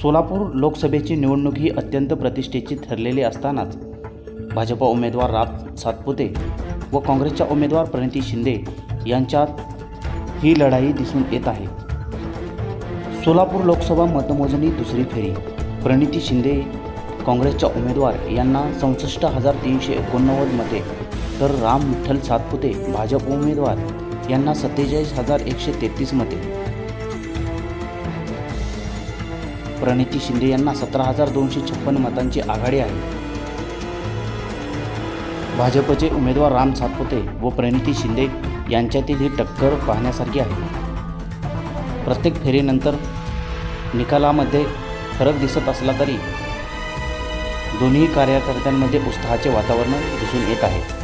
सोलापूर लोकसभेची निवडणूक ही अत्यंत प्रतिष्ठेची ठरलेली असतानाच भाजपा उमेदवार राम सातपुते व काँग्रेसच्या उमेदवार प्रणिती शिंदे यांच्यात ही लढाई दिसून येत आहे. सोलापूर लोकसभा मतमोजणी दुसरी फेरी. प्रणिती शिंदे काँग्रेसच्या उमेदवार यांना चौसष्ट हजार तीनशे एकोणनव्वद मते तर राम विठ्ठल सातपुते भाजप उमेदवार यांना सत्तेचाळीस हजार एकशे तेहतीस मते. प्रणिती शिंदे यांना सतरा हजार दोनशे छप्पन मतांची आघाडी आहे. भाजपचे उमेदवार राम सातपुते व प्रणिती शिंदे यांच्यातील ही टक्कर पाहण्यासारखी आहे. प्रत्येक फेरीनंतर निकालामध्ये फरक दिसत असला तरी दोन्ही कार्यकर्त्यांमध्ये उत्साहाचे वातावरण दिसून येत आहे.